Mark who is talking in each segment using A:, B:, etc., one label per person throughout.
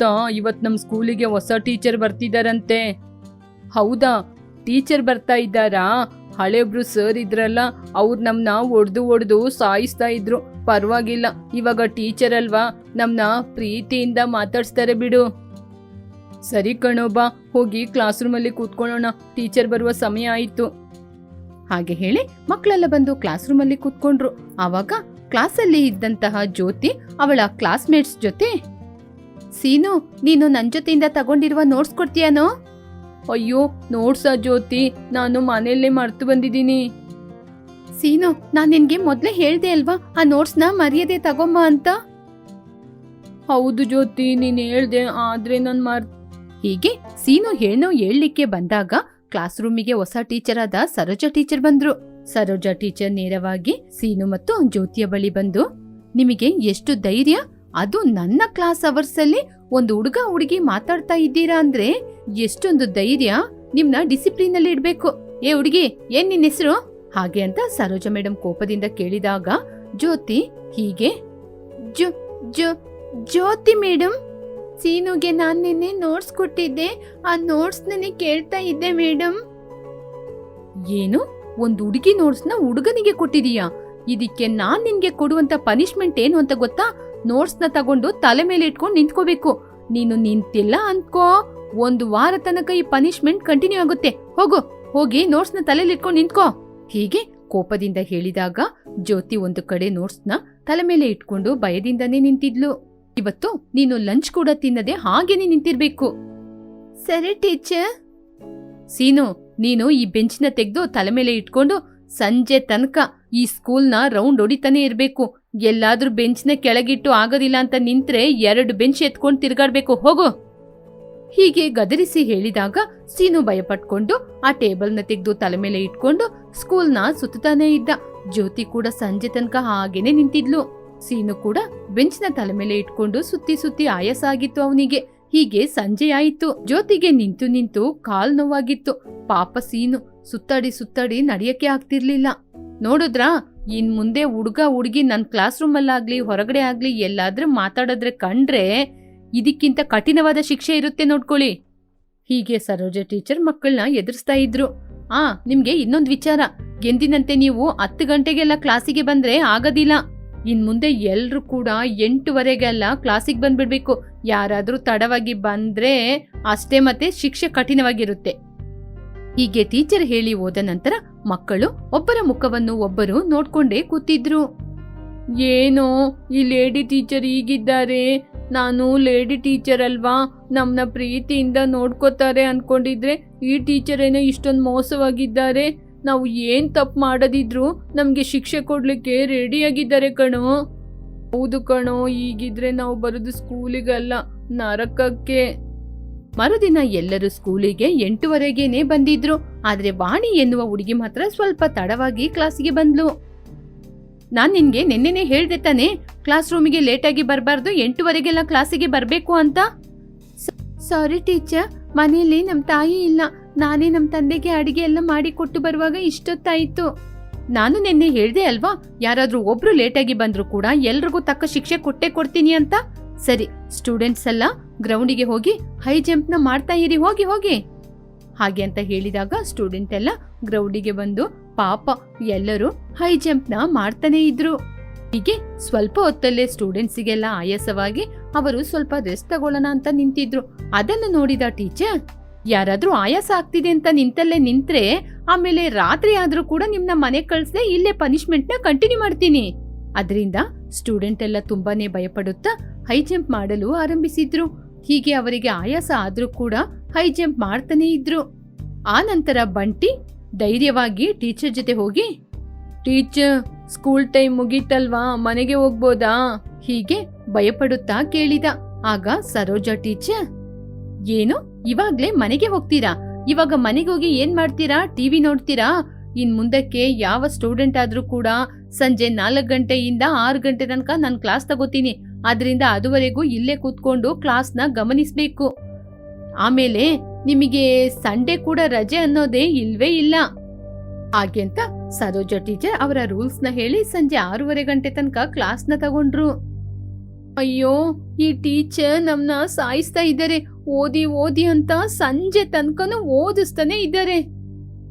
A: ಗೊತ್ತಾ? ಇವತ್ ನಮ್ ಸ್ಕೂಲಿಗೆ ಹೊಸ ಟೀಚರ್ ಬರ್ತಿದಾರಂತೆ. ಹೌದಾ? ಟೀಚರ್ ಬರ್ತಾ ಇದ್ದಾರಾ? ಹಳೆಬ್ರು ಸರ್ ಇದ್ರಲ್ಲ, ಅವ್ರು ನಮ್ನ ಒಡ್ದು ಒಡ್ದು ಸಾಯಿಸ್ತಾ ಇದ್ರು. ಪರವಾಗಿಲ್ಲ, ಇವಾಗ ಟೀಚರ್ ಅಲ್ವಾ? ನಮ್ನ ಪ್ರೀತಿಯಿಂದ ಮಾತಾಡ್ಸ್ತಾರೆ ಬಿಡು. ಸರಿ ಕಣೋ, ಬಾ, ಹೋಗಿ ಕ್ಲಾಸ್ ರೂಮಲ್ಲಿ ಕೂತ್ಕೊಳ್ಳೋಣ. ಟೀಚರ್ ಬರುವ ಸಮಯ ಆಯಿತು. ಹಾಗೆ ಹೇಳಿ ಮಕ್ಕಳೆಲ್ಲ ಬಂದು ಕ್ಲಾಸ್ ರೂಮಲ್ಲಿ ಕೂತ್ಕೊಂಡ್ರು. ಆವಾಗ ಕ್ಲಾಸಲ್ಲಿ ಇದ್ದಂತಹ ಜ್ಯೋತಿ, ಅವಳ ಕ್ಲಾಸ್ಮೇಟ್ಸ್ ಜೊತೆ ಸೀನು, ನೀನು ನನ್ ಜೊತೆಯಿಂದ ತಗೊಂಡಿರುವ ನೋಟ್ಸ್ ಕೊಡ್ತೀಯಾನೋ? ಅಯ್ಯೋ ನೋಟ್ಸ ಜ್ಯೋತಿ, ನಾನು ಮನೆಯಲ್ಲೇ ಮರ್ತು ಬಂದಿದ್ದೀನಿ. ಸೀನು, ನಾನು ನಿನ್ಗೆ ಮೊದ್ಲೇ ಹೇಳ್ದೆ ಅಲ್ವಾ, ಆ ನೋಟ್ಸ್ನ ಮರ್ಯಾದೆ ತಗೊಂಬ ಅಂತ? ಹೌದು ಜ್ಯೋತಿ, ನೀನ್ ಹೇಳ್ದೆ, ಆದ್ರೆ ನನ್ ಮರ್ ಹೀಗೆ ಸೀನು ಹೇಳೋ ಹೇಳಲಿಕ್ಕೆ ಬಂದಾಗ ಕ್ಲಾಸ್ ರೂಮಿಗೆ ಹೊಸ ಟೀಚರ್ ಆದ ಸರೋಜಾ ಟೀಚರ್ ಬಂದ್ರು. ಸರೋಜಾ ಟೀಚರ್ ನೇರವಾಗಿ ಸೀನು ಮತ್ತು ಜ್ಯೋತಿಯ ಬಳಿ ಬಂದು, ನಿಮಗೆ ಎಷ್ಟು ಧೈರ್ಯ? ಅದು ನನ್ನ ಕ್ಲಾಸ್ ಅವರ್ಸ್ ಅಲ್ಲಿ ಒಂದು ಹುಡುಗ ಹುಡುಗಿ ಮಾತಾಡ್ತಾ ಇದ್ದೀರಾ ಅಂದ್ರೆ ಎಷ್ಟೊಂದು ಧೈರ್ಯ. ನಿಮ್ನ ಡಿಸಿಪ್ಲಿನ್ ಅಲ್ಲಿ ಇಡ್ಬೇಕು. ಏ ಹುಡುಗಿ, ಏನ್ ನಿನ್ನ ಹೆಸರು? ಹಾಗೆ ಅಂತ ಸರೋಜಾ ಮೇಡಮ್ ಕೋಪದಿಂದ ಕೇಳಿದಾಗ, ಜ್ಯೋತಿ ಹೀಗೆ ಜ್ಯೋತಿ ಮೇಡಮ್ ಸೀನುಗೆ ನಾನು ನಿನ್ನೆ ನೋಟ್ಸ್ ಕೊಟ್ಟಿದ್ದೆ. ಆ ನೋಟ್ಸ್ ನನಗೆ ಕೇಳ್ತಾ ಇದ್ದೆ ಮೇಡಮ್ ಏನು? ಒಂದು ಹುಡುಗಿ ನೋಟ್ಸ್ನ ಹುಡುಗನಿಗೆ ಕೊಟ್ಟಿದೀಯಾ? ಇದಕ್ಕೆ ನಾನ್ ನಿನ್ಗೆ ಕೊಡುವಂತ ಪನಿಷ್ಮೆಂಟ್ ಏನು ಅಂತ ಗೊತ್ತಾ? ನೋಟ್ಸ್ನ ತಗೊಂಡು ತಲೆ ಮೇಲೆ ಇಟ್ಕೊಂಡು ನಿಂತ್ಕೋಬೇಕು. ನೀನು ನಿಂತಿಲ್ಲ ಅನ್ಕೋ ಒಂದು ವಾರ ತನಕ ಈ ಪನಿಷ್ಮೆಂಟ್ ಕಂಟಿನ್ಯೂ ಆಗುತ್ತೆ. ಹೋಗು. ಹೋಗಿ ನೋಟ್ಸ್ನ ತಲೆಯಲ್ಲಿ ಇಟ್ಕೊಂಡು ನಿಂತ್ಕೋ. ಹೀಗೆ ಕೋಪದಿಂದ ಹೇಳಿದಾಗ ಜ್ಯೋತಿ ಒಂದು ಕಡೆ ನೋಟ್ಸ್ನ ತಲೆ ಮೇಲೆ ಇಟ್ಕೊಂಡು ಭಯದಿಂದನೇ ನಿಂತಿದ್ಲು. ಇವತ್ತು ನೀನು ಲಂಚ್ ಕೂಡ ತಿನ್ನದೆ ಹಾಗೇನೆ ನಿಂತಿರ್ಬೇಕು. ಸರಿ ಟೀಚರ್. ಸೀನು ನೀನು ಈ ಬೆಂಚ್ನ ತೆಗೆದು ತಲೆ ಮೇಲೆ ಇಟ್ಕೊಂಡು ಸಂಜೆ ತನಕ ಈ ಸ್ಕೂಲ್ನ ರೌಂಡ್ ಹೊಡಿತಾನೆ ಇರ್ಬೇಕು. ಎಲ್ಲಾದ್ರೂ ಬೆಂಚ್ನ ಕೆಳಗಿಟ್ಟು ಆಗೋದಿಲ್ಲ ಅಂತ ನಿಂತ್ರೆ ಎರಡು ಬೆಂಚ್ ಎತ್ಕೊಂಡು ತಿರ್ಗಾಡ್ಬೇಕು, ಹೋಗು. ಹೀಗೆ ಗದರಿಸಿ ಹೇಳಿದಾಗ ಸೀನು ಭಯಪಟ್ಕೊಂಡು ಆ ಟೇಬಲ್ನ ತೆಗೆದು ತಲೆ ಮೇಲೆ ಇಟ್ಕೊಂಡು ಸ್ಕೂಲ್ನ ಸುತ್ತಾನೆ ಇದ್ದ. ಜ್ಯೋತಿ ಕೂಡ ಸಂಜೆ ತನಕ ಹಾಗೇನೆ ನಿಂತಿದ್ಲು. ಸೀನು ಕೂಡ ಬೆಂಚ್ನ ತಲೆ ಮೇಲೆ ಇಟ್ಕೊಂಡು ಸುತ್ತಿ ಸುತ್ತಿ ಆಯಾಸ ಆಗಿತ್ತು ಅವನಿಗೆ. ಹೀಗೆ ಸಂಜೆ ಆಯಿತು. ಜ್ಯೋತಿಗೆ ನಿಂತು ನಿಂತು ಕಾಲ್ ನೋವಾಗಿತ್ತು. ಪಾಪ ಸೀನು ಸುತ್ತಾಡಿ ಸುತ್ತಾಡಿ ನಡೆಯಕ್ಕೆ ಆಗ್ತಿರ್ಲಿಲ್ಲ. ನೋಡಿದ್ರಾ? ಇನ್ ಮುಂದೆ ಹುಡುಗ ಹುಡುಗಿ ನನ್ ಕ್ಲಾಸ್ ರೂಮಲ್ಲಾಗಲಿ ಹೊರಗಡೆ ಆಗ್ಲಿ, ಎಲ್ಲಾದ್ರೂ ಮಾತಾಡಿದ್ರೆ ಕಂಡ್ರೆ ಇದಕ್ಕಿಂತ ಕಠಿಣವಾದ ಶಿಕ್ಷೆ ಇರುತ್ತೆ ನೋಡ್ಕೊಳ್ಳಿ. ಹೀಗೆ ಸರೋಜ ಟೀಚರ್ ಮಕ್ಕಳನ್ನ ಎದುರಿಸ್ತಾ ಇದ್ರು. ಆ, ನಿಮ್ಗೆ ಇನ್ನೊಂದ್ ವಿಚಾರ. ಎಂದಿನಂತೆ ನೀವು ಹತ್ತು ಗಂಟೆಗೆಲ್ಲ ಕ್ಲಾಸಿಗೆ ಬಂದ್ರೆ ಆಗೋದಿಲ್ಲ. ಇನ್ ಮುಂದೆ ಎಲ್ರು ಕೂಡ ಎಂಟುವರೆಗೆಲ್ಲ ಕ್ಲಾಸಿಗೆ ಬಂದ್ಬಿಡ್ಬೇಕು. ಯಾರಾದ್ರೂ ತಡವಾಗಿ ಬಂದ್ರೆ ಅಷ್ಟೇ ಮತ್ತೆ ಶಿಕ್ಷೆ ಕಠಿಣವಾಗಿರುತ್ತೆ. ಹೀಗೆ ಟೀಚರ್ ಹೇಳಿ ಹೋದ ನಂತರ ಮಕ್ಕಳು ಒಬ್ಬರ ಮುಖವನ್ನು ಒಬ್ಬರು ನೋಡ್ಕೊಂಡೇ ಕೂತಿದ್ರು. ಏನೋ, ಈ ಲೇಡಿ ಟೀಚರ್ ಹೀಗಿದ್ದಾರೆ. ನಾನು ಲೇಡಿ ಟೀಚರ್ ಅಲ್ವಾ? ನಮ್ಮನ್ನ ಪ್ರೀತಿಯಿಂದ ನೋಡ್ಕೋತಾರೆ ಅನ್ಕೊಂಡಿದ್ರೆ ಈ ಟೀಚರ್ ಏನೋ ಇಷ್ಟೊಂದು ಮೋಸವಾಗಿದ್ದಾರೆ. ನಾವು ಏನ್ ತಪ್ಪು ಮಾಡದಿದ್ರು ನಮ್ಗೆ ಶಿಕ್ಷೆ ಕೊಡ್ಲಿಕ್ಕೆ ರೆಡಿಯಾಗಿದ್ದಾರೆ ಕಣೋ. ಹೌದು ಕಣೋ ಈಗಿದ್ರೆ ನಾವು ಬರೋದು ಸ್ಕೂಲಿಗಲ್ಲ, ನರಕಕ್ಕೆ. ಮರುದಿನ ಎಲ್ಲರೂ ಸ್ಕೂಲಿಗೆ ಎಂಟುವರೆಗೇನೆ ಬಂದಿದ್ರು. ಆದ್ರೆ ವಾಣಿ ಎನ್ನುವ ಹುಡುಗಿ ಮಾತ್ರ ಸ್ವಲ್ಪ ತಡವಾಗಿ ಕ್ಲಾಸಿಗೆ ಬಂದ್ಲು. ನಾನ್ ನಿನ್ಗೆ ನಿನ್ನೆನೆ ಹೇಳ್ದೆ ತಾನೆ ಕ್ಲಾಸ್ ರೂಮಿಗೆ ಲೇಟಾಗಿ ಬರಬಾರ್ದು ಎಂಟುವರೆಗೆಲ್ಲ ಕ್ಲಾಸಿಗೆ ಬರಬೇಕು ಅಂತ. ಸಾರಿ ಟೀಚರ್ ಮನೆಯಲ್ಲಿ ನಮ್ಮ ತಾಯಿ ಇಲ್ಲ. ನಾನೇ ನಮ್ಮ ತಂದೆಗೆ ಅಡಿಗೆ ಎಲ್ಲ ಮಾಡಿ ಕೊಟ್ಟು ಬರುವಾಗ ಇಷ್ಟೊತ್ತಾಯಿತು. ನಾನು ನಿನ್ನೆ ಹೇಳ್ದೆ ಅಲ್ವಾ ಯಾರಾದರೂ ಒಬ್ರು ಲೇಟಾಗಿ ಬಂದ್ರು ಕೂಡ ಎಲ್ರಿಗೂ ತಕ್ಕ ಶಿಕ್ಷೆ ಕೊಟ್ಟೆ ಕೊಡ್ತೀನಿ ಅಂತ. ಸರಿ ಸ್ಟೂಡೆಂಟ್ಸ್ ಎಲ್ಲ ಗ್ರೌಂಡಿಗೆ ಹೋಗಿ ಹೈ ಜಂಪ್ನ ಮಾಡ್ತಾ ಇರಿ, ಹೋಗಿ ಹೋಗಿ. ಹಾಗೆ ಅಂತ ಹೇಳಿದಾಗ ಸ್ಟೂಡೆಂಟ್ ಎಲ್ಲ ಗ್ರೌಂಡಿಗೆ ಬಂದು ಪಾಪ ಎಲ್ಲರೂ ಹೈ ಜಂಪ್ನ ಮಾಡ್ತಾನೆ ಇದ್ರು. ಹೀಗೆ ಸ್ವಲ್ಪ ಹೊತ್ತಲ್ಲೇ ಸ್ಟೂಡೆಂಟ್ಸಿಗೆಲ್ಲ ಆಯಾಸವಾಗಿ ಅವರು ಸ್ವಲ್ಪ ರೆಸ್ಟ್ ತಗೊಳ್ಳೋಣ ಅಂತ ನಿಂತಿದ್ರು. ಅದನ್ನು ನೋಡಿದ ಟೀಚರ್, ಯಾರಾದ್ರೂ ಆಯಾಸ ಆಗ್ತಿದೆ ಅಂತ ನಿಂತಲ್ಲೇ ನಿಂತ್ರೆ, ಆಮೇಲೆ ರಾತ್ರಿ ಆದ್ರೂ ಕೂಡ ನಿಮ್ನ ಮನೆ ಕಳ್ಸದೆ ಇಲ್ಲೇ ಪನಿಷ್ಮೆಂಟ್ನ ಕಂಟಿನ್ಯೂ ಮಾಡ್ತೀನಿ. ಅದರಿಂದ ಸ್ಟೂಡೆಂಟ್ ಎಲ್ಲ ತುಂಬಾನೇ ಭಯಪಡುತ್ತಾ ಹೈ ಜಂಪ್ ಮಾಡಲು ಆರಂಭಿಸಿದ್ರು. ಹೀಗೆ ಅವರಿಗೆ ಆಯಾಸ ಆದರೂ ಕೂಡ ಹೈ ಜಂಪ್ ಮಾಡ್ತಾನೇ ಇದ್ರು. ಆ ನಂತರ ಬಂಟಿ ಧೈರ್ಯವಾಗಿ ಟೀಚರ್ ಜೊತೆ ಹೋಗಿ, ಟೀಚರ್, ಸ್ಕೂಲ್ ಟೈಮ್ ಮುಗೀತಲ್ವಾ? ಮನೆಗೆ ಹೋಗ್ಬೋದಾ? ಹೀಗೆ ಭಯಪಡುತ್ತಾ ಕೇಳಿದ. ಆಗ ಸರೋಜಾ ಟೀಚರ್, ಏನು? ಇವಾಗ್ಲೇ ಮನೆಗೆ ಹೋಗ್ತೀರಾ? ಇವಾಗ ಮನೆಗೆ ಹೋಗಿ ಏನ್ ಮಾಡ್ತೀರಾ? ಟಿವಿ ನೋಡ್ತೀರಾ? ಇನ್ ಮುಂದಕ್ಕೆ ಯಾವ ಸ್ಟೂಡೆಂಟ್ ಆದ್ರೂ ಕೂಡ ಸಂಜೆ ನಾಲ್ಕು ಗಂಟೆಯಿಂದ ಆರು ಗಂಟೆ ತನಕ ನಾನು ಕ್ಲಾಸ್ ತಗೋತೀನಿ. ಅದರಿಂದ ಅದುವರೆಗೂ ಇಲ್ಲೇ ಕೂತ್ಕೊಂಡು ಕ್ಲಾಸ್ನ ಗಮನಿಸಬೇಕು. ಆಮೇಲೆ ನಿಮಗೆ ಸಂಡೇ ಕೂಡ ರಜೆ ಅನ್ನೋದೇ ಇಲ್ವೇ ಇಲ್ಲ. ಹಾಗೆಂತ ಸರೋಜ ಟೀಚರ್ ಅವರ ರೂಲ್ಸ್ನ ಹೇಳಿ ಸಂಜೆ ಆರೂವರೆ ಗಂಟೆ ತನಕ ಕ್ಲಾಸ್ನ ತಗೊಂಡ್ರು. ಅಯ್ಯೋ, ಈ ಟೀಚರ್ ನಮ್ಮನ್ನ ಸಾಯಿಸ್ತಾ ಇದ್ದಾರೆ. ಓದಿ ಓದಿ ಅಂತ ಸಂಜೆ ತನಕನೂ ಓದಿಸ್ತಾನೆ ಇದ್ದಾರೆ.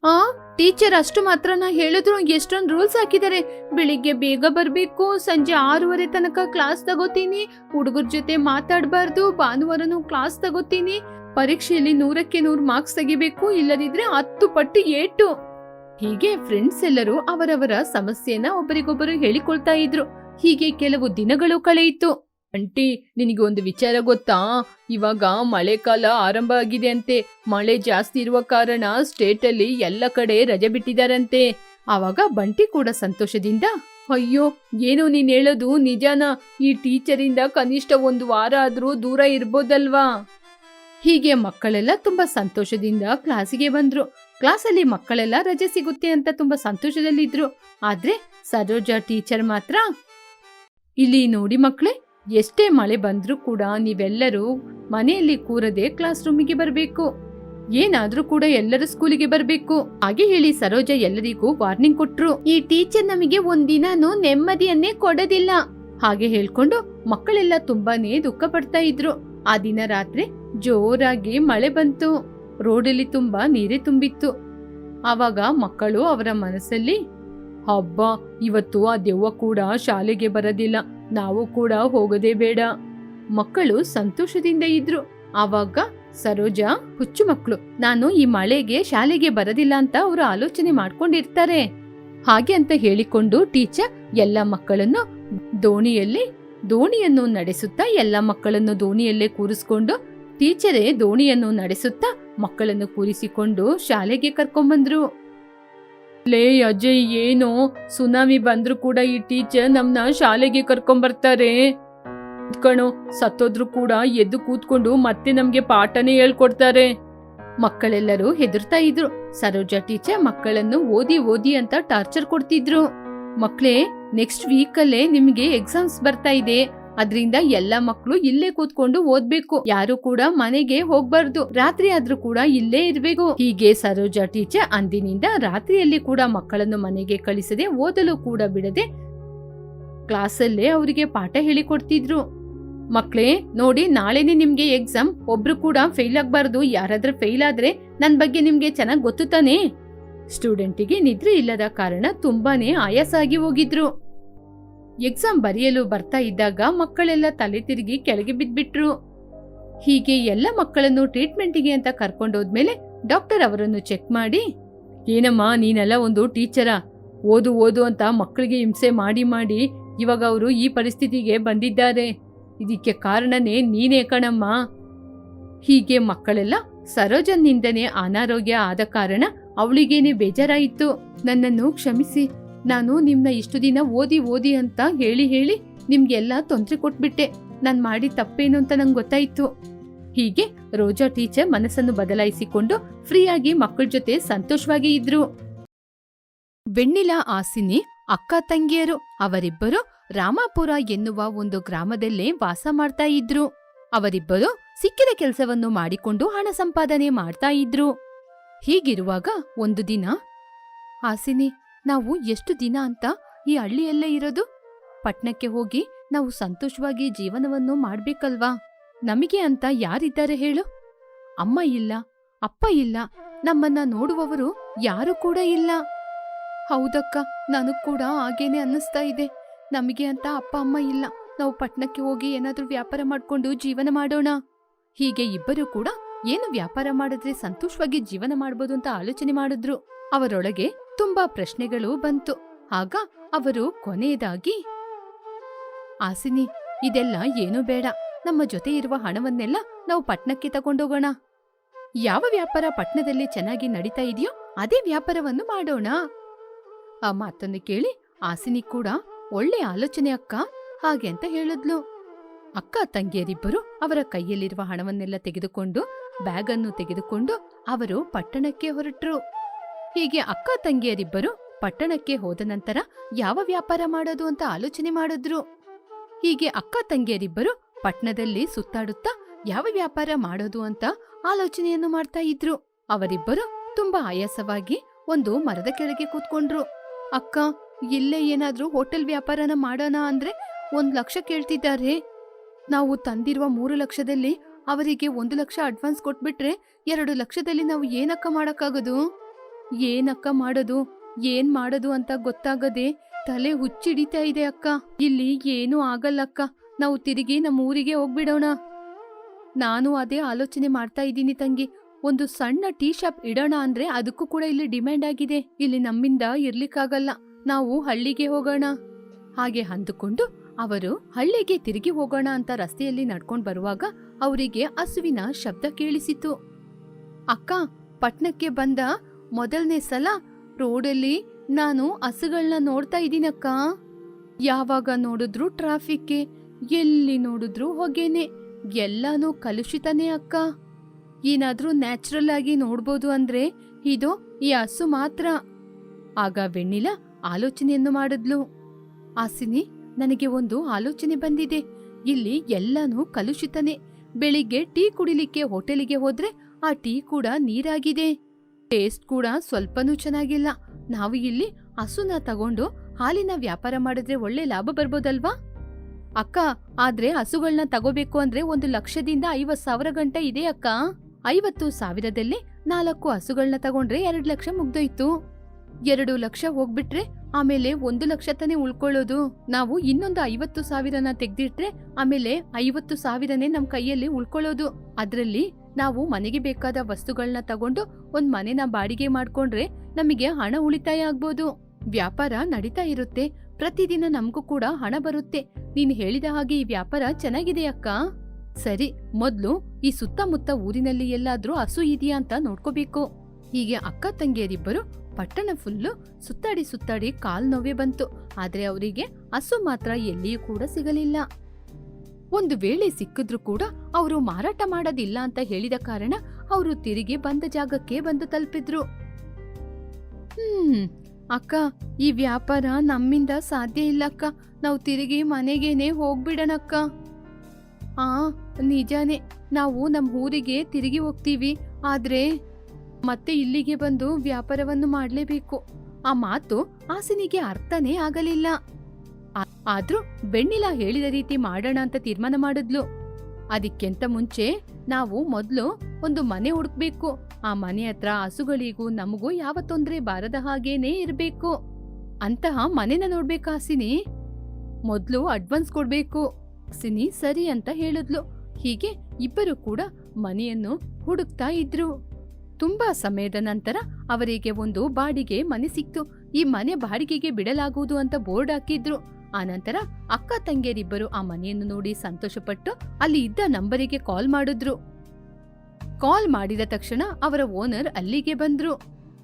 A: ಆ? ಟೀಚರ್ ಅಷ್ಟು ಮಾತ್ರನ ಹೇಳಿದ್ರು, ಎಷ್ಟೊಂದು ರೂಲ್ಸ್ ಹಾಕಿದ್ದಾರೆ ಬೆಳಿಗ್ಗೆ ಬೇಗ ಬರಬೇಕು, ಸಂಜೆ ಆರೂವರೆ ತನಕ ಕ್ಲಾಸ್ ತಗೋತೀನಿ, ಹುಡುಗರ ಜೊತೆ ಮಾತಾಡಬಾರ್ದು, ಭಾನುವಾರನೂ ಕ್ಲಾಸ್ ತಗೋತೀನಿ. ಪರೀಕ್ಷೆಯಲ್ಲಿ ನೂರಕ್ಕೆ ನೂರು ಮಾರ್ಕ್ಸ್ ತೆಗಿಬೇಕು, ಇಲ್ಲದಿದ್ರೆ ಹತ್ತು ಪಟ್ಟು ಏಟು. ಹೀಗೆ ಫ್ರೆಂಡ್ಸ್ ಎಲ್ಲರೂ ಅವರವರ ಸಮಸ್ಯೆನ ಒಬ್ಬರಿಗೊಬ್ಬರು ಹೇಳಿಕೊಳ್ತಾ ಇದ್ರು. ಹೀಗೆ ಕೆಲವು ದಿನಗಳು ಕಳೆಯಿತು. ಅಂಟಿ ನಿನಗೆ ಒಂದು ವಿಚಾರ ಗೊತ್ತಾ? ಇವಾಗ ಮಳೆಕಾಲ ಆರಂಭ ಆಗಿದೆ ಅಂತೆ ಮಳೆ ಜಾಸ್ತಿ ಇರುವ ಕಾರಣ ಸ್ಟೇಟಲ್ಲಿ ಎಲ್ಲ ಕಡೆ ರಜೆ ಬಿಟ್ಟಿದಾರಂತೆ. ಆವಾಗ ಬಂಟಿ ಕೂಡ ಸಂತೋಷದಿಂದ, ಅಯ್ಯೋ, ಏನೋ ನೀನ್ ಹೇಳೋದು ನಿಜಾನ? ಈ ಟೀಚರಿಂದ ಕನಿಷ್ಠ ಒಂದು ವಾರ ಆದ್ರೂ ದೂರ ಇರ್ಬೋದಲ್ವಾ? ಹೀಗೆ ಮಕ್ಕಳೆಲ್ಲ ತುಂಬಾ ಸಂತೋಷದಿಂದ ಕ್ಲಾಸಿಗೆ ಬಂದ್ರು. ಕ್ಲಾಸಲ್ಲಿ ಮಕ್ಕಳೆಲ್ಲ ರಜೆ ಸಿಗುತ್ತೆ ಅಂತ ತುಂಬಾ ಸಂತೋಷದಲ್ಲಿದ್ರು. ಆದ್ರೆ ಸರೋಜಾ ಟೀಚರ್ ಮಾತ್ರ, ಇಲ್ಲಿ ನೋಡಿ ಮಕ್ಕಳೇ ಎಷ್ಟೇ ಮಳೆ ಬಂದರೂ ಕೂಡ ನೀವೆಲ್ಲರೂ ಮನೆಯಲ್ಲಿ ಕೂರದೆ ಕ್ಲಾಸ್ ರೂಮಿಗೆ ಬರಬೇಕು. ಏನಾದ್ರೂ ಕೂಡ ಎಲ್ಲರೂ ಸ್ಕೂಲಿಗೆ ಬರಬೇಕು. ಹಾಗೆ ಹೇಳಿ ಸರೋಜ ಎಲ್ಲರಿಗೂ ವಾರ್ನಿಂಗ್ ಕೊಟ್ರು. ಈ ಟೀಚರ್ ನಮಗೆ ಒಂದಿನೂ ನೆಮ್ಮದಿಯನ್ನೇ ಕೊಡೋದಿಲ್ಲ. ಹಾಗೆ ಹೇಳ್ಕೊಂಡು ಮಕ್ಕಳೆಲ್ಲ ತುಂಬಾನೇ ದುಃಖ ಪಡ್ತಾ ಇದ್ರು. ಆ ದಿನ ರಾತ್ರಿ ಜೋರಾಗಿ ಮಳೆ ಬಂತು. ರೋಡಲ್ಲಿ ತುಂಬಾ ನೀರೇ ತುಂಬಿತ್ತು. ಆವಾಗ ಮಕ್ಕಳು ಅವರ ಮನಸ್ಸಲ್ಲಿ, ಹಬ್ಬ, ಇವತ್ತು ಆ ದೆವ್ವ ಕೂಡ ಶಾಲೆಗೆ ಬರೋದಿಲ್ಲ. ನಾವು ಕೂಡ ಹೋಗೋದೇ ಬೇಡ. ಮಕ್ಕಳು ಸಂತೋಷದಿಂದ ಇದ್ರು. ಆವಾಗ ಸರೋಜಾ, ಹುಚ್ಚು ಮಕ್ಕಳು ನಾನು ಈ ಮಳೆಗೆ, ಶಾಲೆಗೆ ಬರದಿಲ್ಲ ಅಂತ ಅವರು ಆಲೋಚನೆ ಮಾಡ್ಕೊಂಡಿರ್ತಾರೆ. ಹಾಗೆ ಅಂತ ಹೇಳಿಕೊಂಡು ಟೀಚರ್ ಎಲ್ಲ ಮಕ್ಕಳನ್ನು ದೋಣಿಯಲ್ಲಿ, ದೋಣಿಯನ್ನು ನಡೆಸುತ್ತಾ ಎಲ್ಲ ಮಕ್ಕಳನ್ನು ದೋಣಿಯಲ್ಲೇ ಕೂರಿಸ್ಕೊಂಡು, ಟೀಚರೇ ದೋಣಿಯನ್ನು ನಡೆಸುತ್ತಾ ಮಕ್ಕಳನ್ನು ಕೂರಿಸಿಕೊಂಡು ಶಾಲೆಗೆ ಕರ್ಕೊಂಬಂದ್ರು. ಲೇ ಅಜಯ್, ಏನೋ? ಸುನಾಮಿ ಬಂದ್ರು ಕೂಡ ಈ ಟೀಚರ್ ನಮ್ನ ಶಾಲೆಗೆ ಕರ್ಕೊಂಬರ್ತಾರೆ ಕಣೋ, ಸತ್ತೋದ್ರು ಕೂಡ ಎದ್ದು ಕೂತ್ಕೊಂಡು ಮತ್ತೆ ನಮ್ಗೆ ಪಾಠನೇ ಹೇಳ್ಕೊಡ್ತಾರೆ. ಮಕ್ಕಳೆಲ್ಲರೂ ಹೆದರ್ತಾ ಇದ್ರು. ಸರೋಜಾ ಟೀಚರ್ ಮಕ್ಕಳನ್ನು ಓದಿ ಓದಿ ಅಂತ ಟಾರ್ಚರ್ ಕೊಡ್ತಿದ್ರು. ಮಕ್ಕಳೇ ನೆಕ್ಸ್ಟ್ ವೀಕಲ್ಲೇ ನಿಮ್ಗೆ ಎಕ್ಸಾಮ್ಸ್ ಬರ್ತಾ ಇದೆ. ಅದ್ರಿಂದ ಎಲ್ಲ ಮಕ್ಕಳು ಇಲ್ಲೇ ಕೂತ್ಕೊಂಡು ಓದ್ಬೇಕು. ಯಾರು ಕೂಡ ಮನೆಗೆ ಹೋಗ್ಬಾರ್ದು. ರಾತ್ರಿ ಆದ್ರೂ ಕೂಡ ಇಲ್ಲೇ ಇರ್ಬೇಕು. ಹೀಗೆ ಸರೋಜಾ ಟೀಚರ್ ಅಂದಿನಿಂದ ರಾತ್ರಿಯಲ್ಲಿ ಕೂಡ ಮಕ್ಕಳನ್ನು ಮನೆಗೆ ಕಳಿಸದೆ ಓದಲು ಕೂಡ ಬಿಡದೆ ಕ್ಲಾಸಲ್ಲೇ ಅವರಿಗೆ ಪಾಠ ಹೇಳಿಕೊಡ್ತಿದ್ರು. ಮಕ್ಕಳೇ ನೋಡಿ ನಾಳೆನೆ ನಿಮ್ಗೆ ಎಕ್ಸಾಮ್ ಒಬ್ರು ಕೂಡ ಫೇಲ್ ಆಗ್ಬಾರ್ದು. ಯಾರಾದ್ರೂ ಫೇಲ್ ಆದ್ರೆ ನನ್ನ ಬಗ್ಗೆ ನಿಮ್ಗೆ ಚೆನ್ನಾಗಿ ಗೊತ್ತು ತಾನೇ? ಸ್ಟೂಡೆಂಟಿಗೆ ನಿದ್ರೆ ಇಲ್ಲದ ಕಾರಣ ತುಂಬಾನೇ ಆಯಾಸ ಆಗಿ ಹೋಗಿದ್ರು. ಎಕ್ಸಾಮ್ ಬರೆಯಲು ಬರ್ತಾ ಇದ್ದಾಗ ಮಕ್ಕಳೆಲ್ಲ ತಲೆ ತಿರುಗಿ ಕೆಳಗೆ ಬಿದ್ಬಿಟ್ರು. ಹೀಗೆ ಎಲ್ಲ ಮಕ್ಕಳನ್ನು ಟ್ರೀಟ್ಮೆಂಟಿಗೆ ಅಂತ ಕರ್ಕೊಂಡೋದ್ಮೇಲೆ ಡಾಕ್ಟರ್ ಅವರನ್ನು ಚೆಕ್ ಮಾಡಿ, ಏನಮ್ಮ, ನೀನೆಲ್ಲ ಒಂದು ಟೀಚರಾ ಓದು ಓದು ಅಂತ ಮಕ್ಕಳಿಗೆ ಹಿಂಸೆ ಮಾಡಿ ಮಾಡಿ ಇವಾಗ ಅವರು ಈ ಪರಿಸ್ಥಿತಿಗೆ ಬಂದಿದ್ದಾರೆ. ಇದಕ್ಕೆ ಕಾರಣನೇ ನೀನೇ ಕಣಮ್ಮ. ಹೀಗೆ ಮಕ್ಕಳೆಲ್ಲ ಸರೋಜನ್ನಿಂದನೇ ಅನಾರೋಗ್ಯ ಆದ ಕಾರಣ ಅವಳಿಗೇನೆ ಬೇಜಾರಾಯಿತು. ನನ್ನನ್ನು ಕ್ಷಮಿಸಿ. ನಾನು ನಿಮ್ಮನ್ನ ಇಷ್ಟು ದಿನ ಓದಿ ಓದಿ ಅಂತ ಹೇಳಿ ಹೇಳಿ ನಿಮ್ಗೆಲ್ಲ ತೊಂದರೆ ಕೊಟ್ಬಿಟ್ಟೆ. ನಾನ್ ಮಾಡಿ ತಪ್ಪೇನು ಅಂತ ನಂಗೆ ಗೊತ್ತಾಯ್ತು. ಹೀಗೆ ರೋಜಾ ಟೀಚರ್ ಮನಸ್ಸನ್ನು ಬದಲಾಯಿಸಿಕೊಂಡು ಫ್ರೀಯಾಗಿ ಮಕ್ಕಳ ಜೊತೆ ಸಂತೋಷವಾಗಿ ಇದ್ರು. ಬೆಣ್ಣಿಲಾ ಆಸಿನಿ, ಅಕ್ಕ ತಂಗಿಯರು, ಅವರಿಬ್ಬರು ರಾಮಾಪುರ ಎನ್ನುವ ಒಂದು ಗ್ರಾಮದಲ್ಲೇ ವಾಸ ಮಾಡ್ತಾ ಇದ್ರು. ಅವರಿಬ್ಬರು ಸಿಕ್ಕಿದ ಕೆಲಸವನ್ನು ಮಾಡಿಕೊಂಡು ಹಣ ಸಂಪಾದನೆ ಮಾಡ್ತಾ ಇದ್ರು. ಹೀಗಿರುವಾಗ ಒಂದು ದಿನ ಆಸಿನಿ ನಾವು ಎಷ್ಟು ದಿನ ಅಂತ ಈ ಹಳ್ಳಿಯಲ್ಲೇ ಇರೋದು? ಪಟ್ಣಕ್ಕೆ ಹೋಗಿ ನಾವು ಸಂತೋಷವಾಗಿ ಜೀವನವನ್ನು ಮಾಡ್ಬೇಕಲ್ವಾ? ನಮಗೆ ಅಂತ ಯಾರಿದ್ದಾರೆ ಹೇಳು? ಅಮ್ಮ ಇಲ್ಲ, ಅಪ್ಪ ಇಲ್ಲ, ನಮ್ಮನ್ನ ನೋಡುವವರು ಯಾರು ಕೂಡ ಇಲ್ಲ. ಹೌದಕ್ಕ, ನನಗ್ ಕೂಡ ಹಾಗೇನೆ ಅನ್ನಿಸ್ತಾ ಇದೆ. ನಮಗೆ ಅಂತ ಅಪ್ಪ, ಅಮ್ಮ ಇಲ್ಲ. ನಾವು ಪಟ್ನಕ್ಕೆ ಹೋಗಿ ಏನಾದರೂ ವ್ಯಾಪಾರ ಮಾಡ್ಕೊಂಡು ಜೀವನ ಮಾಡೋಣ. ಹೀಗೆ ಇಬ್ಬರು ಕೂಡ ಏನು ವ್ಯಾಪಾರ ಮಾಡಿದ್ರೆ ಸಂತೋಷವಾಗಿ ಜೀವನ ಮಾಡ್ಬೋದು ಅಂತ ಆಲೋಚನೆ ಮಾಡಿದ್ರು. ಅವರೊಳಗೆ ತುಂಬಾ ಪ್ರಶ್ನೆಗಳು ಬಂತು. ಆಗ ಅವರು ಕೊನೆಯದಾಗಿ, ಆಸಿನಿ, ಇದೆಲ್ಲ ಏನೂ ಬೇಡ. ನಮ್ಮ ಜೊತೆ ಇರುವ ಹಣವನ್ನೆಲ್ಲ ನಾವು ಪಟ್ನಕ್ಕೆ ತಗೊಂಡೋಗೋಣ. ಯಾವ ವ್ಯಾಪಾರ ಪಟ್ನದಲ್ಲಿ ಚೆನ್ನಾಗಿ ನಡೀತಾ ಇದೆಯೋ ಅದೇ ವ್ಯಾಪಾರವನ್ನು ಮಾಡೋಣ. ಆ ಮಾತನ್ನು ಕೇಳಿ ಆಸಿನಿ ಕೂಡ, ಒಳ್ಳೆ ಆಲೋಚನೆ ಅಕ್ಕ, ಹಾಗೆ ಅಂತ ಹೇಳಿದ್ಲು. ಅಕ್ಕ ತಂಗಿಯರಿಬ್ಬರು ಅವರ ಕೈಯಲ್ಲಿರುವ ಹಣವನ್ನೆಲ್ಲ ತೆಗೆದುಕೊಂಡು, ಬ್ಯಾಗನ್ನು ತೆಗೆದುಕೊಂಡು ಅವರು ಪಟ್ಟಣಕ್ಕೆ ಹೊರಟ್ರು. ಹೀಗೆ ಅಕ್ಕ ತಂಗಿಯರಿಬ್ಬರು ಪಟ್ಟಣಕ್ಕೆ ಹೋದ ನಂತರ ಯಾವ ವ್ಯಾಪಾರ ಮಾಡೋದು ಅಂತ ಆಲೋಚನೆ ಮಾಡಿದ್ರು. ಹೀಗೆ ಅಕ್ಕ ತಂಗಿಯರಿಬ್ಬರು ಪಟ್ಟಣದಲ್ಲಿ ಸುತ್ತಾಡುತ್ತಾ ಯಾವ ವ್ಯಾಪಾರ ಮಾಡೋದು ಅಂತ ಆಲೋಚನೆಯನ್ನು ಮಾಡ್ತಾ ಇದ್ರು. ಅವರಿಬ್ಬರು ತುಂಬಾ ಆಯಾಸವಾಗಿ ಒಂದು ಮರದ ಕೆಳಗೆ ಕೂತ್ಕೊಂಡ್ರು. ಅಕ್ಕ, ಇಲ್ಲೇ ಏನಾದ್ರೂ ಹೋಟೆಲ್ ವ್ಯಾಪಾರನ ಮಾಡೋಣ ಅಂದ್ರೆ ಒಂದ್ ಲಕ್ಷ ಕೇಳ್ತಿದ್ದಾರೆ. ನಾವು ತಂದಿರುವ ಮೂರು ಲಕ್ಷದಲ್ಲಿ ಅವರಿಗೆ ಒಂದು ಲಕ್ಷ ಅಡ್ವಾನ್ಸ್ ಕೊಟ್ಬಿಟ್ರೆ ಎರಡು ಲಕ್ಷದಲ್ಲಿ ನಾವು ಏನಕ್ಕ ಮಾಡಕ್ಕಾಗದು? ಏನಕ್ಕ ಮಾಡೋದು? ಏನ್ ಮಾಡೋದು ಅಂತ ಗೊತ್ತಾಗದೆ ತಲೆ ಹುಚ್ಚಿಡಿತಾ ಇದೆ ಅಕ್ಕ. ಇಲ್ಲಿ ಏನೂ ಆಗಲ್ಲ ಅಕ್ಕ. ನಾವು ತಿರುಗಿ ನಮ್ಮ ಊರಿಗೆ ಹೋಗ್ಬಿಡೋಣ. ನಾನು ಅದೇ ಆಲೋಚನೆ ಮಾಡ್ತಾ ಇದ್ದೀನಿ ತಂಗಿ. ಒಂದು ಸಣ್ಣ ಟೀ ಶಾಪ್ ಇಡೋಣ ಅಂದ್ರೆ ಅದಕ್ಕೂ ಕೂಡ ಇಲ್ಲಿ ಡಿಮ್ಯಾಂಡ್ ಆಗಿದೆ. ಇಲ್ಲಿ ನಮ್ಮಿಂದ ಇರ್ಲಿಕ್ಕಾಗಲ್ಲ. ನಾವು ಹಳ್ಳಿಗೆ ಹೋಗೋಣ. ಹಾಗೆ ಅಂದುಕೊಂಡು ಅವರು ಹಳ್ಳಿಗೆ ತಿರುಗಿ ಹೋಗೋಣ ಅಂತ ರಸ್ತೆಯಲ್ಲಿ ನಡ್ಕೊಂಡು ಬರುವಾಗ ಅವರಿಗೆ ಹಸುವಿನ ಶಬ್ದ ಕೇಳಿಸಿತು. ಅಕ್ಕ ಪಟ್ನಕ್ಕೆ ಬಂದ ಮೊದಲನೇ ಸಲ ರೋಡಲ್ಲಿ ನಾನು ಹಸುಗಳನ್ನ ನೋಡ್ತಾ ಇದ್ದೀನಕ್ಕ. ಯಾವಾಗ ನೋಡಿದ್ರು ಟ್ರಾಫಿಕ್ಗೆ, ಎಲ್ಲಿ ನೋಡಿದ್ರು ಹೊಗೆನೆ, ಎಲ್ಲಾನು ಕಲುಷಿತನೇ ಅಕ್ಕ. ಏನಾದರೂ ನ್ಯಾಚುರಲ್ ಆಗಿ ನೋಡ್ಬೋದು ಅಂದ್ರೆ ಇದು ಈ ಹಸು ಮಾತ್ರ. ಆಗ ವೆಣ್ಣಿಲ ಆಲೋಚನೆಯನ್ನು ಮಾಡಿದ್ಲು. ಆಸಿನಿ ನನಗೆ ಒಂದು ಆಲೋಚನೆ ಬಂದಿದೆ. ಇಲ್ಲಿ ಎಲ್ಲಾನು ಕಲುಷಿತನೇ. ಬೆಳಿಗ್ಗೆ ಟೀ ಕುಡಿಲಿಕ್ಕೆ ಹೋಟೆಲಿಗೆ ಹೋದ್ರೆ ಆ ಟೀ ಕೂಡ ನೀರಾಗಿದೆ. ಟೇಸ್ಟ್ ಕೂಡ ಸ್ವಲ್ಪನೂ ಚೆನ್ನಾಗಿಲ್ಲ. ನಾವು ಇಲ್ಲಿ ಹಸುನ ತಗೊಂಡು ಹಾಲಿನ ವ್ಯಾಪಾರ ಮಾಡಿದ್ರೆ ಒಳ್ಳೆ ಲಾಭ ಬರ್ಬೋದಲ್ವಾ? ಅಕ್ಕ, ಆದ್ರೆ ಹಸುಗಳನ್ನ ತಗೋಬೇಕು ಅಂದ್ರೆ ಒಂದು ಲಕ್ಷದಿಂದ ಐವತ್ ಸಾವಿರ ಗಂಟೆ ಇದೆ ಅಕ್ಕ. ಐವತ್ತು ಸಾವಿರದಲ್ಲಿ ನಾಲ್ಕು ಹಸುಗಳನ್ನ ತಗೊಂಡ್ರೆ ಎರಡು ಲಕ್ಷ ಮುಗ್ದೋಯ್ತು. ಎರಡು ಲಕ್ಷ ಹೋಗ್ಬಿಟ್ರೆ ಆಮೇಲೆ ಒಂದು ಲಕ್ಷ ತಾನೇ ಉಳ್ಕೊಳ್ಳೋದು. ನಾವು ಇನ್ನೊಂದು ಐವತ್ತು ಸಾವಿರನ ತೆಗ್ದಿಟ್ರೆ ಆಮೇಲೆ ಐವತ್ತು ಸಾವಿರನೇ ನಮ್ ಕೈಯಲ್ಲಿ ಉಳ್ಕೊಳ್ಳೋದು. ಅದ್ರಲ್ಲಿ ನಾವು ಮನೆಗೆ ಬೇಕಾದ ವಸ್ತುಗಳನ್ನ ತಗೊಂಡು ಒಂದ್ ಮನೆನ ಬಾಡಿಗೆ ಮಾಡ್ಕೊಂಡ್ರೆ ನಮಗೆ ಹಣ ಉಳಿತಾಯ ಆಗ್ಬೋದು. ವ್ಯಾಪಾರ ನಡೀತಾ ಇರುತ್ತೆ. ಪ್ರತಿದಿನ ನಮಗೂ ಕೂಡ ಹಣ ಬರುತ್ತೆ. ನೀನ್ ಹೇಳಿದ ಹಾಗೆ ಈ ವ್ಯಾಪಾರ ಚೆನ್ನಾಗಿದೆ ಅಕ್ಕ. ಸರಿ, ಮೊದ್ಲು ಈ ಸುತ್ತಮುತ್ತ ಊರಿನಲ್ಲಿ ಎಲ್ಲಾದ್ರೂ ಹಸು ಇದೆಯಾ ಅಂತ ನೋಡ್ಕೋಬೇಕು. ಹೀಗೆ ಅಕ್ಕ ತಂಗಿಯರಿಬ್ಬರು ಪಟ್ಟಣ ಫುಲ್ಲು ಸುತ್ತಾಡಿ ಸುತ್ತಾಡಿ ಕಾಲ್ ನೋವೇ ಬಂತು. ಆದ್ರೆ ಅವರಿಗೆ ಹಸು ಮಾತ್ರ ಎಲ್ಲಿಯೂ ಕೂಡ ಸಿಗಲಿಲ್ಲ. ಒಂದು ವೇಳೆ ಸಿಕ್ಕಿದ್ರು ಕೂಡ ಅವರು ಮಾರಾಟ ಮಾಡೋದಿಲ್ಲ ಅಂತ ಹೇಳಿದ ಕಾರಣ ಅವರು ತಿರುಗಿ ಬಂದ ಜಾಗಕ್ಕೆ ಬಂದು ತಲುಪಿದ್ರು. ಹ್ಮ್, ಅಕ್ಕ, ಈ ವ್ಯಾಪಾರ ನಮ್ಮಿಂದ ಸಾಧ್ಯ ಇಲ್ಲ ಅಕ್ಕ. ನಾವು ತಿರುಗಿ ಮನೆಗೇನೆ ಹೋಗ್ಬಿಡಣಕ್ಕ. ಆ, ನಿಜಾನೇ, ನಾವು ನಮ್ಮ ಊರಿಗೆ ತಿರುಗಿ ಹೋಗ್ತೀವಿ. ಆದ್ರೆ ಮತ್ತೆ ಇಲ್ಲಿಗೆ ಬಂದು ವ್ಯಾಪಾರವನ್ನು ಮಾಡಲೇಬೇಕು. ಆ ಮಾತು ಆಸಿನಿಗೆ ಅರ್ಥನೇ ಆಗಲಿಲ್ಲ. ಆದ್ರೂ ಬೆಣ್ಣಿಲ ಹೇಳಿದ ರೀತಿ ಮಾಡೋಣ ಅಂತ ತೀರ್ಮಾನ ಮಾಡಿದ್ಲು. ಅದಕ್ಕಿಂತ ಮುಂಚೆ ನಾವು ಮೊದಲು ಒಂದು ಮನೆ ಹುಡುಕ್ಬೇಕು. ಆ ಮನೆ ಹತ್ರ ಹಸುಗಳಿಗೂ ನಮಗೂ ಯಾವ ತೊಂದರೆ ಬಾರದ ಹಾಗೇನೇ ಇರಬೇಕು. ಅಂತಹ ಮನೆನ ನೋಡ್ಬೇಕಾ ಸಿನಿ ಮೊದ್ಲು ಅಡ್ವಾನ್ಸ್ ಕೊಡ್ಬೇಕು. ಸಿನಿ ಸರಿ ಅಂತ ಹೇಳಿದ್ಲು. ಹೀಗೆ ಇಬ್ಬರು ಕೂಡ ಮನೆಯನ್ನು ಹುಡುಕ್ತಾ ಇದ್ರು. ತುಂಬಾ ಸಮಯದ ನಂತರ ಅವರಿಗೆ ಒಂದು ಬಾಡಿಗೆ ಮನೆ ಸಿಕ್ತು. ಈ ಮನೆ ಬಾಡಿಗೆಗೆ ಬಿಡಲಾಗುವುದು ಅಂತ ಬೋರ್ಡ್ ಹಾಕಿದ್ರು. ಆನಂತರ ಅಕ್ಕ ತಂಗಿಯರಿಬ್ಬರು ಆ ಮನೆಯನ್ನು ನೋಡಿ ಸಂತೋಷಪಟ್ಟು ಅಲ್ಲಿ ಇದ್ದ ನಂಬರಿಗೆ ಕಾಲ್ ಮಾಡಿದ್ರು. ಕಾಲ್ ಮಾಡಿದ ತಕ್ಷಣ ಅವರ ಓನರ್ ಅಲ್ಲಿಗೆ ಬಂದ್ರು.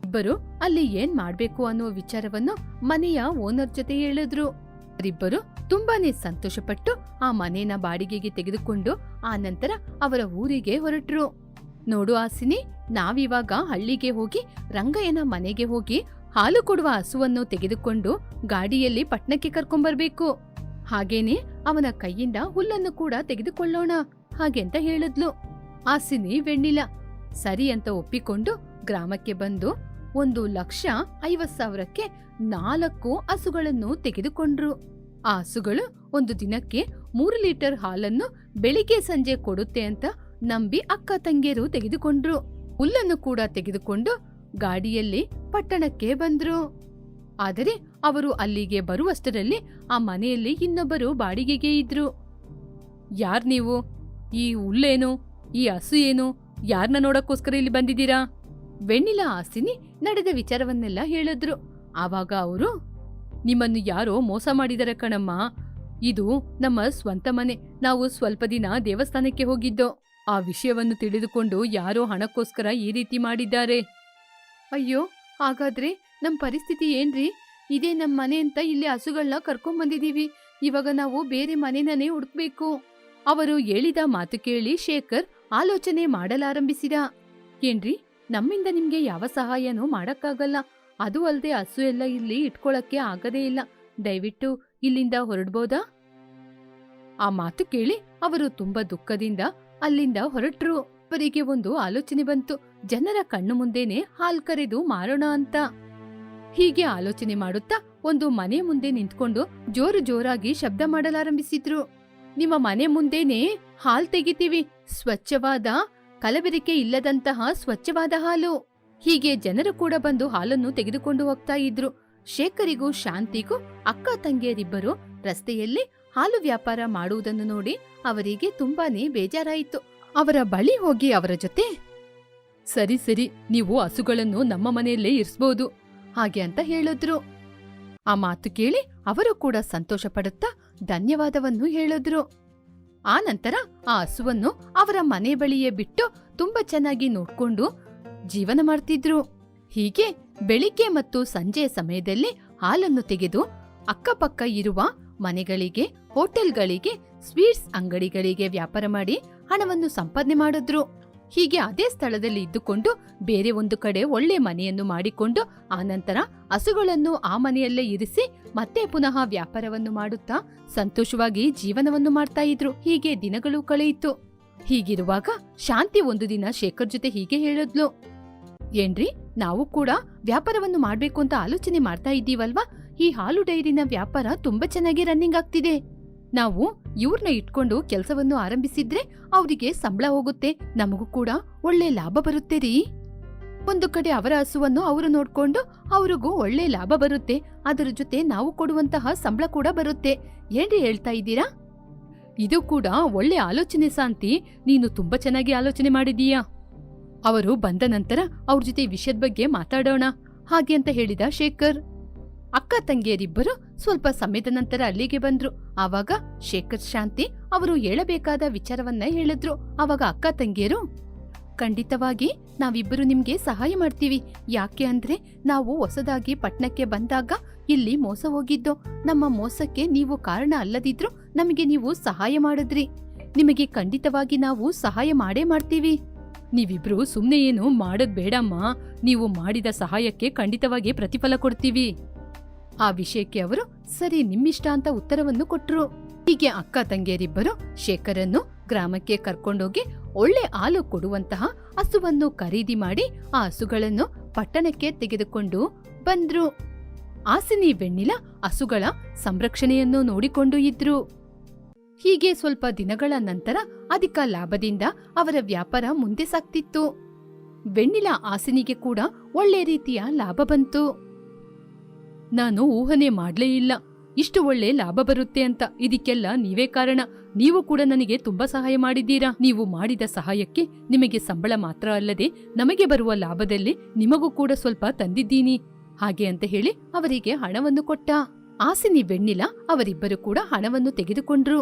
A: ಇಬ್ಬರು ಅಲ್ಲಿ ಏನ್ ಮಾಡ್ಬೇಕು ಅನ್ನೋ ವಿಚಾರವನ್ನು ಮನೆಯ ಓನರ್ ಜೊತೆ ಹೇಳಿದ್ರು. ಅವರಿಬ್ಬರು ತುಂಬಾನೇ ಸಂತೋಷಪಟ್ಟು ಆ ಮನೆಯನ್ನ ಬಾಡಿಗೆಗೆ ತೆಗೆದುಕೊಂಡು ಆ ನಂತರ ಅವರ ಊರಿಗೆ ಹೊರಟ್ರು. ನೋಡು ಆಸಿನಿ, ನಾವಿವಾಗ ಹಳ್ಳಿಗೆ ಹೋಗಿ ರಂಗಯ್ಯನ ಮನೆಗೆ ಹೋಗಿ ಹಾಲು ಕೊಡುವ ಹಸುವನ್ನು ತೆಗೆದುಕೊಂಡು ಗಾಡಿಯಲ್ಲಿ ಪಟ್ನಕ್ಕೆ ಕರ್ಕೊಂಬರ್ಬೇಕು. ಹಾಗೇನೆ ಅವನ ಕೈಯಿಂದ ಹುಲ್ಲನ್ನು ಕೂಡ ತೆಗೆದುಕೊಳ್ಳೋಣ ಹಾಗೆಂತ ಹೇಳಿದ್ಲು. ಆಸಿನಿ ವೆಣ್ಣಿಲ ಸರಿ ಅಂತ ಒಪ್ಪಿಕೊಂಡು ಗ್ರಾಮಕ್ಕೆ ಬಂದು ಒಂದು ಲಕ್ಷ ಐವತ್ ಸಾವಿರಕ್ಕೆ ನಾಲ್ಕು ಹಸುಗಳನ್ನು ತೆಗೆದುಕೊಂಡ್ರು. ಆ ಹಸುಗಳು ಒಂದು ದಿನಕ್ಕೆ ಮೂರು ಲೀಟರ್ ಹಾಲನ್ನು ಬೆಳಿಗ್ಗೆ ಸಂಜೆ ಕೊಡುತ್ತೆ ಅಂತ ನಂಬಿ ಅಕ್ಕ ತಂಗಿಯರು ತೆಗೆದುಕೊಂಡ್ರು. ಹುಲ್ಲನ್ನು ಕೂಡ ತೆಗೆದುಕೊಂಡು ಗಾಡಿಯಲ್ಲಿ ಪಟ್ಟಣಕ್ಕೆ ಬಂದ್ರು. ಆದರೆ ಅವರು ಅಲ್ಲಿಗೆ ಬರುವಷ್ಟರಲ್ಲಿ ಆ ಮನೆಯಲ್ಲಿ ಇನ್ನೊಬ್ಬರು ಬಾಡಿಗೆಗೆ ಇದ್ರು. ಯಾರ್ ನೀವು? ಈ ಹುಲ್ಲೇನು? ಈ ಹಸು ಏನು? ಯಾರನ್ನ ನೋಡಕ್ಕೋಸ್ಕರ ಇಲ್ಲಿ ಬಂದಿದ್ದೀರಾ? ವೆಣ್ಣಿಲ ಆಸಿನಿ ನಡೆದ ವಿಚಾರವನ್ನೆಲ್ಲ ಹೇಳಿದ್ರು. ಆವಾಗ ಅವರು, ನಿಮ್ಮನ್ನು ಯಾರೋ ಮೋಸ ಮಾಡಿದರೆ ಕಣಮ್ಮ. ಇದು ನಮ್ಮ ಸ್ವಂತ ಮನೆ. ನಾವು ಸ್ವಲ್ಪ ದಿನ ದೇವಸ್ಥಾನಕ್ಕೆ ಹೋಗಿದ್ದೋ. ಆ ವಿಷಯವನ್ನು ತಿಳಿದುಕೊಂಡು ಯಾರೋ ಹಣಕ್ಕೋಸ್ಕರ ಈ ರೀತಿ ಮಾಡಿದ್ದಾರೆ. ಅಯ್ಯೋ, ಹಾಗಾದ್ರೆ ನಮ್ ಪರಿಸ್ಥಿತಿ ಏನ್ರಿ? ಇದೇ ನಮ್ ಮನೆ ಅಂತ ಇಲ್ಲಿ ಹಸುಗಳನ್ನ ಕರ್ಕೊಂಡ್ ಬಂದಿದೀವಿ. ಇವಾಗ ನಾವು ಬೇರೆ ಮನೆನೇ ಹುಡುಕ್ಬೇಕು. ಅವರು ಹೇಳಿದ ಮಾತು ಕೇಳಿ ಶೇಖರ್ ಆಲೋಚನೆ ಮಾಡಲಾರಂಭಿಸಿದ. ಏನ್ರಿ, ನಮ್ಮಿಂದ ನಿಮ್ಗೆ ಯಾವ ಸಹಾಯನೂ ಮಾಡಕ್ಕಾಗಲ್ಲ. ಅದು ಅಲ್ಲದೆ ಹಸು ಎಲ್ಲ ಇಲ್ಲಿ ಇಟ್ಕೊಳಕ್ಕೆ ಆಗದೇ ಇಲ್ಲ. ದಯವಿಟ್ಟು ಇಲ್ಲಿಂದ ಹೊರಡ್ಬೋದಾ? ಆ ಮಾತು ಕೇಳಿ ಅವರು ತುಂಬಾ ದುಃಖದಿಂದ ಅಲ್ಲಿಂದ ಹೊರಟ್ರು. ಅವರಿಗೆ ಒಂದು ಆಲೋಚನೆ ಬಂತು. ಜನರ ಕಣ್ಣು ಮುಂದೆನೆ ಹಾಲ್ ಕರೆದು ಮಾರೋಣ ಅಂತ. ಹೀಗೆ ಆಲೋಚನೆ ಮಾಡುತ್ತಾ ಒಂದು ಮನೆ ಮುಂದೆ ನಿಂತ್ಕೊಂಡು ಜೋರು ಜೋರಾಗಿ ಶಬ್ದ ಮಾಡಲಾರಂಭಿಸಿದ್ರು. ನಿಮ್ಮ ಮನೆ ಮುಂದೆನೆ ಹಾಲ್ ತೆಗಿತೀವಿ. ಸ್ವಚ್ಛವಾದ, ಕಲಬೆರಿಕೆ ಇಲ್ಲದಂತಹ ಸ್ವಚ್ಛವಾದ ಹಾಲು. ಹೀಗೆ ಜನರು ಕೂಡ ಬಂದು ಹಾಲನ್ನು ತೆಗೆದುಕೊಂಡು ಹೋಗ್ತಾ ಇದ್ರು. ಶೇಖರಿಗೂ, ಶಾಂತಿಗೂ, ಅಕ್ಕ ತಂಗಿಯರಿಬ್ಬರು ರಸ್ತೆಯಲ್ಲಿ ಹಾಲು ವ್ಯಾಪಾರ ಮಾಡುವುದನ್ನು ನೋಡಿ ಅವರಿಗೆ ತುಂಬಾನೇ ಬೇಜಾರಾಯಿತು. ಅವರ ಬಳಿ ಹೋಗಿ ಅವರ ಜೊತೆ, ಸರಿ ಸರಿ, ನೀವು ಹಸುಗಳನ್ನು ನಮ್ಮ ಮನೆಯಲ್ಲೇ ಇರಿಸ್ಬೋದು, ಹಾಗೆ ಅಂತ ಹೇಳಿದ್ರು. ಆ ಮಾತು ಕೇಳಿ ಅವರು ಕೂಡ ಸಂತೋಷ ಪಡುತ್ತಾ ಧನ್ಯವಾದವನ್ನು ಹೇಳಿದ್ರು. ಆ ನಂತರ ಆ ಹಸುವನ್ನು ಅವರ ಮನೆ ಬಳಿಯೇ ಬಿಟ್ಟು ತುಂಬಾ ಚೆನ್ನಾಗಿ ನೋಡ್ಕೊಂಡು ಜೀವನ ಮಾಡ್ತಿದ್ರು. ಹೀಗೆ ಬೆಳಿಗ್ಗೆ ಮತ್ತು ಸಂಜೆಯ ಸಮಯದಲ್ಲಿ ಹಾಲನ್ನು ತೆಗೆದು ಅಕ್ಕಪಕ್ಕ ಇರುವ ಮನೆಗಳಿಗೆ, ಹೋಟೆಲ್ಗಳಿಗೆ ಸ್ವೀಟ್ಸ್ ಅಂಗಡಿಗಳಿಗೆ ವ್ಯಾಪಾರ ಮಾಡಿ ಹಣವನ್ನು ಸಂಪಾದನೆ ಮಾಡಿದ್ರು. ಹೀಗೆ ಅದೇ ಸ್ಥಳದಲ್ಲಿ ಇದ್ದುಕೊಂಡು ಬೇರೆ ಒಂದು ಕಡೆ ಒಳ್ಳೆ ಮನೆಯನ್ನು ಮಾಡಿಕೊಂಡು ಆನಂತರ ಹಸುಗಳನ್ನು ಆ ಮನೆಯಲ್ಲೇ ಇರಿಸಿ ಮತ್ತೆ ಪುನಃ ವ್ಯಾಪಾರವನ್ನು ಮಾಡುತ್ತಾ ಸಂತೋಷವಾಗಿ ಜೀವನವನ್ನು ಮಾಡ್ತಾ ಇದ್ರು. ಹೀಗೆ ದಿನಗಳು ಕಳೆಯಿತು. ಹೀಗಿರುವಾಗ ಶಾಂತಿ ಒಂದು ದಿನ ಶೇಖರ್ ಜೊತೆ ಹೀಗೆ ಹೇಳಿದ್ಲು. ಏನ್ರಿ, ನಾವು ಕೂಡ ವ್ಯಾಪಾರವನ್ನು ಮಾಡ್ಬೇಕು ಅಂತ ಆಲೋಚನೆ ಮಾಡ್ತಾ ಇದ್ದೀವಲ್ವಾ? ಈ ಹಾಲು ಡೈರಿನ ವ್ಯಾಪಾರ ತುಂಬಾ ಚೆನ್ನಾಗಿ ರನ್ನಿಂಗ್ ಆಗ್ತಿದೆ. ನಾವು ಇವ್ರನ್ನ ಇಟ್ಕೊಂಡು ಕೆಲಸವನ್ನು ಆರಂಭಿಸಿದ್ರೆ ಅವರಿಗೆ ಸಂಬಳ ಹೋಗುತ್ತೆ. ನಮಗೂ ಕೂಡ ಒಳ್ಳೆ ಲಾಭ ಬರುತ್ತೆ ರೀ. ಒಂದು ಕಡೆ ಅವರ ಹಸುವನ್ನು ಅವರು ನೋಡ್ಕೊಂಡು ಅವ್ರಿಗೂ ಒಳ್ಳೆ ಲಾಭ ಬರುತ್ತೆ. ಅದರ ಜೊತೆ ನಾವು ಕೊಡುವಂತಹ ಸಂಬಳ ಕೂಡ ಬರುತ್ತೆ. ಏನ್ರಿ ಹೇಳ್ತಾ ಇದ್ದೀರಾ? ಇದು ಕೂಡ ಒಳ್ಳೆ ಆಲೋಚನೆ ಶಾಂತಿ. ನೀನು ತುಂಬಾ ಚೆನ್ನಾಗಿ ಆಲೋಚನೆ ಮಾಡಿದೀಯಾ ಅವರು ಬಂದ ನಂತರ ಅವ್ರ ಜೊತೆ ವಿಷಯದ ಬಗ್ಗೆ ಮಾತಾಡೋಣ. ಹಾಗೆ ಅಂತ ಹೇಳಿದ ಶೇಖರ್. ಅಕ್ಕ ತಂಗಿಯರಿಬ್ಬರು ಸ್ವಲ್ಪ ಸಮಯದ ನಂತರ ಅಲ್ಲಿಗೆ ಬಂದ್ರು. ಆವಾಗ ಶೇಖರ್ ಶಾಂತಿ ಅವರು ಹೇಳಬೇಕಾದ ವಿಚಾರವನ್ನ ಹೇಳಿದ್ರು. ಆವಾಗ ಅಕ್ಕ ತಂಗಿಯರು, ಖಂಡಿತವಾಗಿ ನಾವಿಬ್ಬರು ನಿಮ್ಗೆ ಸಹಾಯ ಮಾಡ್ತೀವಿ. ಯಾಕೆ ಅಂದ್ರೆ ನಾವು ಹೊಸದಾಗಿ ಪಟ್ನಕ್ಕೆ ಬಂದಾಗ ಇಲ್ಲಿ ಮೋಸ ಹೋಗಿದ್ದು. ನಮ್ಮ ಮೋಸಕ್ಕೆ ನೀವು ಕಾರಣ ಅಲ್ಲದಿದ್ರು ನಮಗೆ ನೀವು ಸಹಾಯ ಮಾಡಿದ್ರಿ. ನಿಮಗೆ ಖಂಡಿತವಾಗಿ ನಾವು ಸಹಾಯ ಮಾಡೇ ಮಾಡ್ತೀವಿ. ನೀವಿಬ್ರು ಸುಮ್ಮನೆ ಏನು ಮಾಡೋದ್ ಬೇಡಮ್ಮ. ನೀವು ಮಾಡಿದ ಸಹಾಯಕ್ಕೆ ಖಂಡಿತವಾಗಿ ಪ್ರತಿಫಲ ಕೊಡ್ತೀವಿ. ಆ ವಿಷಯಕ್ಕೆ ಅವರು, ಸರಿ, ನಿಮ್ಮಿಷ್ಟ ಅಂತ ಉತ್ತರವನ್ನು ಕೊಟ್ಟರು ಹೀಗೆ ಅಕ್ಕ ತಂಗಿಯರಿಬ್ಬರು ಶೇಖರನ್ನು ಗ್ರಾಮಕ್ಕೆ ಕರ್ಕೊಂಡೋಗಿ ಒಳ್ಳೆ ಹಾಲು ಕೊಡುವಂತಹ ಹಸುವನ್ನು ಖರೀದಿ ಮಾಡಿ ಆ ಹಸುಗಳನ್ನು ಪಟ್ಟಣಕ್ಕೆ ತೆಗೆದುಕೊಂಡು ಬಂದ್ರು. ಆಸಿನಿ ಬೆಣ್ಣಿಲ ಹಸುಗಳ ಸಂರಕ್ಷಣೆಯನ್ನು ನೋಡಿಕೊಂಡು ಇದ್ರು. ಹೀಗೆ ಸ್ವಲ್ಪ ದಿನಗಳ ನಂತರ ಅಧಿಕ ಲಾಭದಿಂದ ಅವರ ವ್ಯಾಪಾರ ಮುಂದೆ ಸಾಕ್ತಿತ್ತು ಬೆಣ್ಣಿಲ ಆಸಿನಿಗೆ ಕೂಡ ಒಳ್ಳೆ ರೀತಿಯ ಲಾಭ ಬಂತು. ನಾನು ಊಹನೆ ಮಾಡ್ಲೇ ಇಲ್ಲ. ಇಷ್ಟು ಒಳ್ಳೆ ಲಾಭ ಬರುತ್ತೆ ಅಂತ. ಇದಕ್ಕೆಲ್ಲ ನೀವೇ ಕಾರಣ. ನೀವು ಕೂಡ ನನಗೆ ತುಂಬಾ ಸಹಾಯ ಮಾಡಿದ್ದೀರಾ? ನೀವು ಮಾಡಿದ ಸಹಾಯಕ್ಕೆ ನಿಮಗೆ ಸಂಬಳ ಮಾತ್ರ ಅಲ್ಲದೆ ನಮಗೆ ಬರುವ ಲಾಭದಲ್ಲಿ ನಿಮಗೂ ಕೂಡ ಸ್ವಲ್ಪ ತಂದಿದ್ದೀನಿ. ಹಾಗೆ ಅಂತ ಹೇಳಿ ಅವರಿಗೆ ಹಣವನ್ನು ಕೊಟ್ಟ. ಆಸಿನಿ ಬೆಣ್ಣಿಲ ಅವರಿಬ್ಬರು ಕೂಡ ಹಣವನ್ನು ತೆಗೆದುಕೊಂಡ್ರು.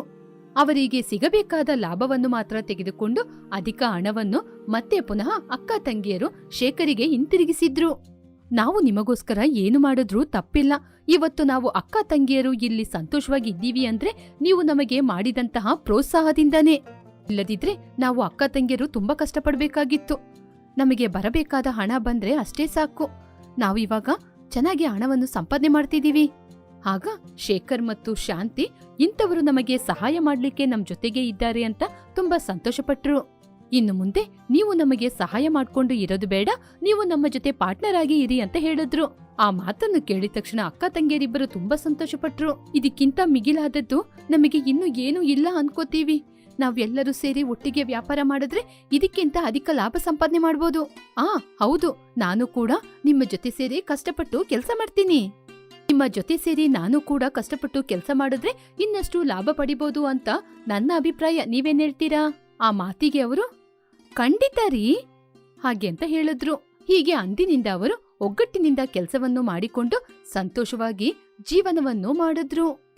A: ಅವರಿಗೆ ಸಿಗಬೇಕಾದ ಲಾಭವನ್ನು ಮಾತ್ರ ತೆಗೆದುಕೊಂಡು ಅಧಿಕ ಹಣವನ್ನು ಮತ್ತೆ ಪುನಃ ಅಕ್ಕ ತಂಗಿಯರು ಶೇಖರಿಗೆ ಹಿಂತಿರುಗಿಸಿದ್ರು. ನಾವು ನಿಮಗೋಸ್ಕರ ಏನು ಮಾಡಿದ್ರೂ ತಪ್ಪಿಲ್ಲ. ಇವತ್ತು ನಾವು ಅಕ್ಕ ತಂಗಿಯರು ಇಲ್ಲಿ ಸಂತೋಷವಾಗಿ ಇದ್ದೀವಿ ಅಂದ್ರೆ ನೀವು ನಮಗೆ ಮಾಡಿದಂತಹ ಪ್ರೋತ್ಸಾಹದಿಂದನೇ. ಇಲ್ಲದಿದ್ರೆ ನಾವು ಅಕ್ಕ ತಂಗಿಯರು ತುಂಬಾ ಕಷ್ಟಪಡಬೇಕಾಗಿತ್ತು. ನಮಗೆ ಬರಬೇಕಾದ ಹಣ ಬಂದ್ರೆ ಅಷ್ಟೇ ಸಾಕು. ನಾವು ಇವಾಗ ಚೆನ್ನಾಗಿ ಹಣವನ್ನು ಸಂಪಾದನೆ ಮಾಡ್ತಿದ್ದೀವಿ. ಆಗ ಶೇಖರ್ ಮತ್ತು ಶಾಂತಿ ಇಂಥವರು ನಮಗೆ ಸಹಾಯ ಮಾಡಲಿಕ್ಕೆ ನಮ್ ಜೊತೆಗೆ ಇದ್ದಾರೆ ಅಂತ ತುಂಬಾ ಸಂತೋಷಪಟ್ರು. ಇನ್ನು ಮುಂದೆ ನೀವು ನಮಗೆ ಸಹಾಯ ಮಾಡ್ಕೊಂಡು ಇರೋದು ಬೇಡ, ನೀವು ನಮ್ಮ ಜೊತೆ ಪಾರ್ಟ್ನರ್ ಆಗಿ ಇರಿ ಅಂತ ಹೇಳಿದ್ರು. ಆ ಮಾತನ್ನು ಕೇಳಿದ ತಕ್ಷಣ ಅಕ್ಕ ತಂಗಿಯರಿಬ್ಬರು ತುಂಬಾ ಸಂತೋಷಪಟ್ರು. ಇದಕ್ಕಿಂತ ಮಿಗಿಲಾದದ್ದು ನಮಗೆ ಇನ್ನು ಏನೂ ಇಲ್ಲ ಅನ್ಕೋತೀವಿ. ನಾವೆಲ್ಲರೂ ಸೇರಿ ಒಟ್ಟಿಗೆ ವ್ಯಾಪಾರ ಮಾಡಿದ್ರೆ ಇದಕ್ಕಿಂತ ಅಧಿಕ ಲಾಭ ಸಂಪಾದನೆ ಮಾಡ್ಬೋದು. ಆ, ಹೌದು. ನಾನು ಕೂಡ ನಿಮ್ಮ ಜೊತೆ ಸೇರಿ ಕಷ್ಟಪಟ್ಟು ಕೆಲಸ ಮಾಡ್ತೀನಿ. ನಿಮ್ಮ ಜೊತೆ ಸೇರಿ ನಾನು ಕೂಡ ಕಷ್ಟಪಟ್ಟು ಕೆಲಸ ಮಾಡಿದ್ರೆ ಇನ್ನಷ್ಟು ಲಾಭ ಪಡಿಬೋದು ಅಂತ ನನ್ನ ಅಭಿಪ್ರಾಯ ನೀವೇನ್ ಹೇಳ್ತೀರಾ? ಆ ಮಾತಿಗೆ ಅವರು ಖಂಡಿತ ರೀ. ಹಾಗೆ ಅಂತ ಹೇಳಿದ್ರು. ಹೀಗೆ ಅಂದಿನಿಂದ ಅವರು ಒಗ್ಗಟ್ಟಿನಿಂದ ಕೆಲಸವನ್ನು ಮಾಡಿಕೊಂಡು ಸಂತೋಷವಾಗಿ ಜೀವನವನ್ನು ಮಾಡಿದ್ರು.